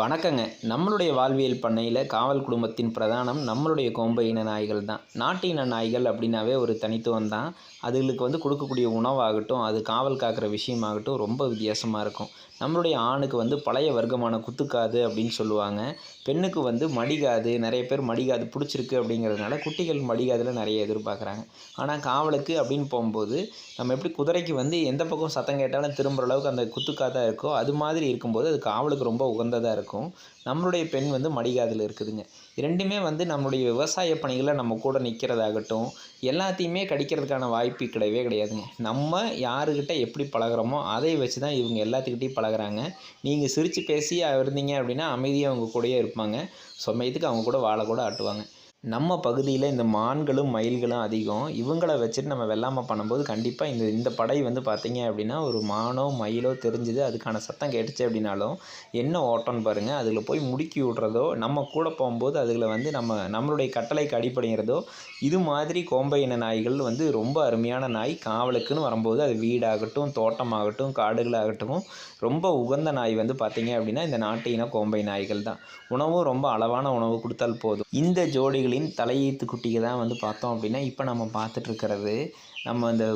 வணக்கங்க. நம்மளுடைய வாழ்வியல் பண்ணையில் காவல் குடும்பத்தின் பிரதானம் நம்மளுடைய கோம்பை இன நாய்கள் தான். நாட்டு இன நாய்கள் அப்படின்னாவே ஒரு தனித்துவம் தான். அதுகளுக்கு வந்து கொடுக்கக்கூடிய உணவாகட்டும் அது காவல் காக்கிற விஷயமாகட்டும் ரொம்ப வித்தியாசமாக இருக்கும். நம்மளுடைய ஆணுக்கு வந்து பழைய வர்க்கமான குத்துக்காது அப்படின்னு சொல்லுவாங்க. பெண்ணுக்கு வந்து மடிகாது நிறைய பேர் மடிகாது பிடிச்சிருக்கு அப்படிங்கிறதுனால குட்டிகள் மடிகாதில் நிறைய எதிர்பார்க்குறாங்க. ஆனால் காவலுக்கு அப்படின்னு போகும்போது நம்ம எப்படி குதிரைக்கு வந்து எந்த பக்கம் சத்தம் கேட்டாலும் திரும்புகிற அளவுக்கு அந்த குத்துக்காதாக இருக்கோ அது மாதிரி இருக்கும்போது அது காவலுக்கு ரொம்ப உகந்ததாக இருக்கும். நம்மளுடைய பெண் வந்து மடிகாதில் இருக்குதுங்க. இரண்டுமே வந்து நம்மளுடைய விவசாய பணிகளை நம்ம கூட நிற்கிறதாகட்டும் எல்லாத்தையுமே கடிக்கிறதுக்கான வாய்ப்பு கிடையவே கிடையாதுங்க. நம்ம யாருக்கிட்ட எப்படி பழகுறோமோ அதை வச்சு தான் இவங்க எல்லாத்துக்கிட்டையும் பழகுறாங்க. நீங்கள் சிரித்து பேசி இருந்தீங்க அப்படின்னா அமைதியாக அவங்க கூடயே இருப்பாங்க. சமயத்துக்கு அவங்க கூட வாழை கூட ஆட்டுவாங்க. நம்ம பகுதியில் இந்த மான்களும் மயில்களும் அதிகம். இவங்களை வச்சுட்டு நம்ம வெள்ளாமை பண்ணும்போது கண்டிப்பாக இந்த இந்த படை வந்து பார்த்தீங்க அப்படின்னா ஒரு மானோ மயிலோ தெரிஞ்சுது அதுக்கான சத்தம் கேட்டுச்சு அப்படின்னாலும் என்ன ஓட்டம்னு பாருங்கள் அதில் போய் முடுக்கி விட்றதோ நம்ம கூட போகும்போது அதில் வந்து நம்ம நம்மளுடைய கட்டளைக்கு அடிப்படுகிறதோ இது மாதிரி கோம்பை இன நாய்கள் வந்து ரொம்ப அருமையான நாய். காவலுக்குன்னு வரும்போது அது வீடாகட்டும் தோட்டமாகட்டும் காடுகளாகட்டும் ரொம்ப உகந்த நாய் வந்து பார்த்தீங்க அப்படின்னா இந்த நாட்டு இன கோம்பை நாய்கள் தான். உணவும் ரொம்ப அளவான உணவு கொடுத்தால் போதும். இந்த ஜோடிகளின் தலையீத்து குட்டியை தான் வந்து பார்த்தோம் அப்படின்னா இப்போ நம்ம பார்த்துட்ருக்கிறது நம்ம இந்த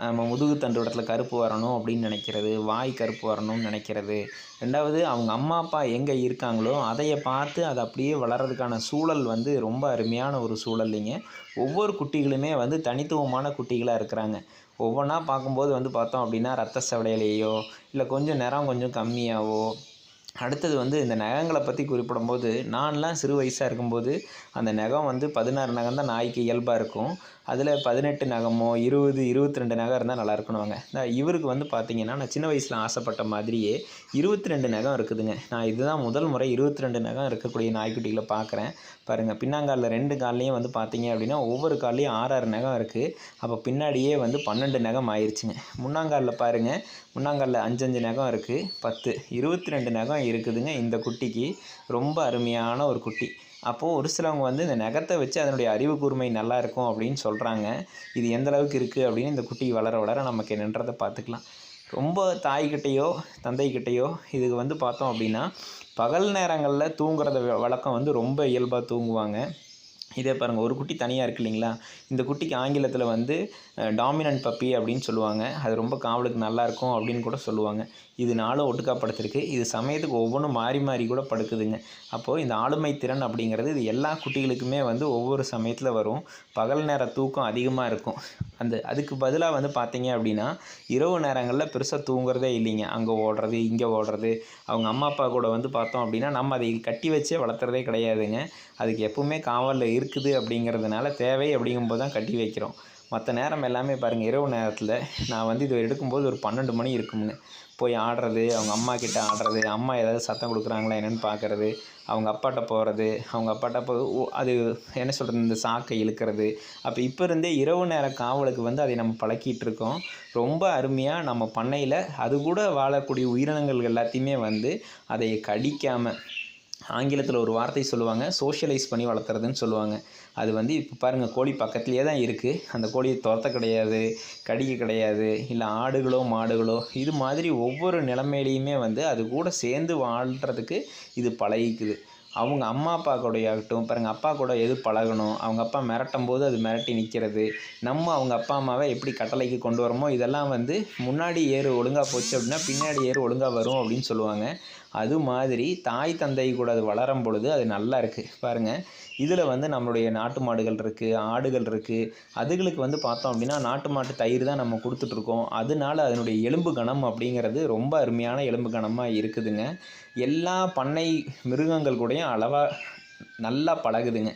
நம்ம முதுகு தண்டு இடத்துல கருப்பு வரணும் அப்படின்னு நினைக்கிறது வாய் கருப்பு வரணும்னு நினைக்கிறது. ரெண்டாவது அவங்க அம்மா அப்பா எங்கே இருக்காங்களோ அதையை பார்த்து அது அப்படியே வளர்கிறதுக்கான சூழல் வந்து ரொம்ப அருமையான ஒரு சூழல்லைங்க. ஒவ்வொரு குட்டிகளுமே வந்து தனித்துவமான குட்டிகளாக இருக்கிறாங்க. ஒவ்வொன்றா பார்க்கும்போது வந்து பார்த்தோம் அப்படின்னா ரத்த சவடையிலேயோ இல்லை கொஞ்சம் நிறம் கொஞ்சம் கம்மியாகவோ அடுத்தது வந்து இந்த நகங்களை பற்றி குறிப்பிடும்போது நான்லாம் சிறு வயசாக இருக்கும்போது அந்த நகம் வந்து பதினாறு நகம் தான் நாய்க்கு இயல்பாக இருக்கும். அதில் பதினெட்டு நகமோ இருபது இருபத்தி ரெண்டு நகம் இருந்தால் நல்லா இருக்கணுவாங்க இந்த இவருக்கு வந்து பார்த்தீங்கன்னா நான் சின்ன வயசில் ஆசைப்பட்ட மாதிரியே இருபத்தி ரெண்டு நகம் இருக்குதுங்க. நான் இதுதான் முதல் முறை இருபத்தி ரெண்டு நகம் இருக்கக்கூடிய நாய்க்குட்டிகளை பார்க்குறேன் பாருங்கள் பின்னாங்காலில் ரெண்டு கால்லையும் வந்து பார்த்தீங்க அப்படின்னா ஒவ்வொரு கால்லையும் ஆறு ஆறு நகம் இருக்குது அப்போ பின்னாடியே வந்து பன்னெண்டு நகம் ஆயிடுச்சுங்க முன்னாங்காலில் பாருங்கள் முன்னாங்காலில் அஞ்சஞ்சு நகம் இருக்குது பத்து இருபத்தி ரெண்டு நகம் இருக்குதுங்க இந்த குட்டிக்கு. ரொம்ப அருமையான ஒரு குட்டி. அப்போது ஒரு சிலவங்க வந்து இந்த நகத்தை வச்சு அதனுடைய அறிவு கூர்மை நல்லா இருக்கும் அப்படின்னு சொல்கிறாங்க இது எந்த அளவுக்கு இருக்குது அப்படின்னு இந்த குட்டி வளர வளர நமக்கு என்னன்றதை பார்த்துக்கலாம். ரொம்ப தாய்கிட்டேயோ தந்தைக்கிட்டேயோ இதுக்கு வந்து பார்த்தோம் அப்படின்னா பகல் நேரங்களில் தூங்குறத வ- வழக்கம் வந்து ரொம்ப இயல்பாக தூங்குவாங்க. இதே பாருங்கள் ஒரு குட்டி தனியாக இருக்கு இல்லைங்களா? இந்த குட்டிக்கு ஆங்கிலத்தில் வந்து டாமினன்ட் பப்பி அப்படின்னு சொல்லுவாங்க. அது ரொம்ப காவலுக்கு நல்லாயிருக்கும் அப்படின்னு கூட சொல்லுவாங்க. இது நாளும் ஒட்டுக்கா படுத்திருக்கு. இது சமயத்துக்கு ஒவ்வொன்றும் மாறி மாறி கூட படுக்குதுங்க. அப்போது இந்த ஆளுமை திறன் அப்படிங்கிறது இது எல்லா குட்டிகளுக்குமே வந்து ஒவ்வொரு சமயத்தில் வரும். பகல் நேர தூக்கம் அதிகமாக இருக்கும். அந்த அதுக்கு பதிலாக வந்து பார்த்தீங்க அப்படின்னா இரவு நேரங்களில் பெருசாக தூங்குறதே இல்லைங்க. அங்கே ஓடுறது இங்கே ஓடுறது. அவங்க அம்மா அப்பா கூட வந்து பார்த்தோம் அப்படின்னா நம்ம அதை கட்டி வச்சே வளர்த்துறதே கிடையாதுங்க. அதுக்கு எப்பவுமே காவலில் இருக்குது அப்படிங்கிறதுனால தேவை அப்படிங்கும்போது தான் கட்டி வைக்கிறோம். மற்ற நேரம் எல்லாமே பாருங்கள் இரவு நேரத்தில் நான் வந்து இது எடுக்கும்போது ஒரு பன்னெண்டு மணி இருக்கும்னு. போய் ஆடுறது அவங்க அம்மா கிட்ட ஆடுறது அம்மா ஏதாவது சத்தம் கொடுக்குறாங்களா என்னென்னு பார்க்குறது அவங்க அப்பாட்ட போகிறது அவங்க அப்பாட்ட போ அது என்ன சொல்கிறது இந்த சாக்கை இழுக்கிறது. அப்போ இப்போ இருந்தே இரவு நேர காவலுக்கு வந்து அதை நம்ம பழக்கிட்டு இருக்கோம். ரொம்ப அருமையாக நம்ம பண்ணையில் அது கூட வாழக்கூடிய உயிரினங்கள் எல்லாத்தையுமே வந்து அதை கடிக்காமல் ஆங்கிலத்தில் ஒரு வார்த்தை சொல்லுவாங்க சோஷியலைஸ் பண்ணி வளர்த்துறதுன்னு சொல்லுவாங்க. அது வந்து இப்போ பாருங்கள் கோழி பக்கத்துலேயே தான் இருக்குது அந்த கோழியை துரத்த கிடையாது கடிக்க கிடையாது இல்லை ஆடுகளோ மாடுகளோ இது மாதிரி ஒவ்வொரு நிலைமையிலையுமே வந்து அது கூட சேர்ந்து வாழ்கிறதுக்கு இது பழகிக்குது. அவங்க அம்மா அப்பா கூடயாகட்டும் பாருங்கள் அப்பா கூட எது பழகணும் அவங்க அப்பா மிரட்டும் போது அது மிரட்டி நிற்கிறது நம்ம அவங்க அப்பா அம்மாவை எப்படி கட்டளைக்கு கொண்டு வரோமோ இதெல்லாம் வந்து முன்னாடி ஏறு ஒழுங்காக போச்சு அப்படின்னா பின்னாடி ஏறு ஒழுங்காக வரும் அப்படின்னு சொல்லுவாங்க. அது மாதிரி தாய் தந்தை கூட அது வளரும் பொழுது அது நல்லா இருக்குது பாருங்கள் இதில் வந்து நம்மளுடைய நாட்டு மாடுகள் இருக்குது ஆடுகள் இருக்குது அதுகளுக்கு வந்து பார்த்தோம் அப்படின்னா நாட்டு மாட்டு தயிர் தான் நம்ம கொடுத்துட்ருக்கோம் அதனால அதனுடைய எலும்பு கணம் அப்படிங்கிறது ரொம்ப அருமையான எலும்பு கணமாக இருக்குதுங்க. எல்லா பண்ணை மிருகங்கள் கூடயும் அளவாக நல்லா பழகுதுங்க.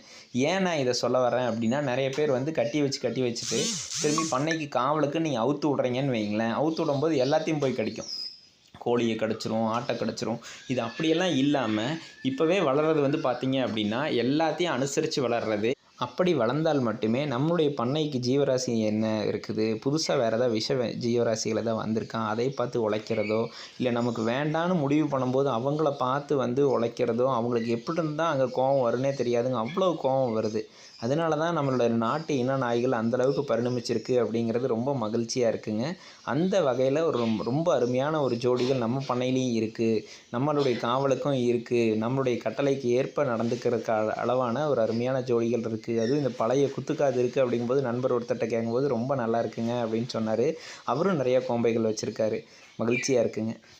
ஏன் நான் இதை சொல்ல வரேன் அப்படின்னா நிறைய பேர் வந்து கட்டி வச்சு கட்டி வச்சுட்டு திரும்பி பண்ணைக்கு காவலுக்கு நீங்கள் அவுத்து விட்றீங்கன்னு வைங்களேன் அவுத்து விடும்போது எல்லாத்தையும் போய் கடிக்கும். கோழியை கிடச்சிரும் ஆட்டை கிடச்சிரும். இது அப்படியெல்லாம் இல்லாமல் இப்போவே வளர்றது வந்து பார்த்திங்க அப்படின்னா எல்லாத்தையும் அனுசரித்து வளர்றது. அப்படி வளர்ந்தால் மட்டுமே நம்மளுடைய பண்ணைக்கு ஜீவராசி என்ன இருக்குது? புதுசாக வேறு ஏதாவது விஷ ஜீவராசிகளை ஜீவராசிகள் ஏதாவது வந்திருக்கான் அதை பார்த்து உழைக்கிறதோ இல்லை நமக்கு வேண்டான்னு முடிவு பண்ணும்போது அவங்கள பார்த்து வந்து உழைக்கிறதோ அவங்களுக்கு எப்படி இருந்தால் அங்கே கோவம் வரும்னே தெரியாதுங்க. அவ்வளோ கோவம் வருது. அதனால தான் நம்மளோட நாட்டு இன நாய்கள் அந்த அளவுக்கு பரிணமிச்சிருக்கு அப்படிங்கிறது ரொம்ப மகிழ்ச்சியாக இருக்குங்க. அந்த வகையில் ஒரு ரொம்ப ரொம்ப அருமையான ஒரு ஜோடிகள் நம்ம பண்ணையிலையும் இருக்குது நம்மளுடைய காவலுக்கும் இருக்குது நம்மளுடைய கட்டளைக்கு ஏற்ப நடந்துக்கிறதுக்கு அளவான ஒரு அருமையான ஜோடிகள் இருக்குது அதுவும் இந்த பழைய குத்துக்காது இருக்குது அப்படிங்கும்போது நண்பர் ஒருத்தட்ட கேட்கும்போது ரொம்ப நல்லா இருக்குங்க அப்படின்னு சொன்னார். அவரும் நிறைய கோம்பைகள் வச்சுருக்காரு. மகிழ்ச்சியாக இருக்குங்க.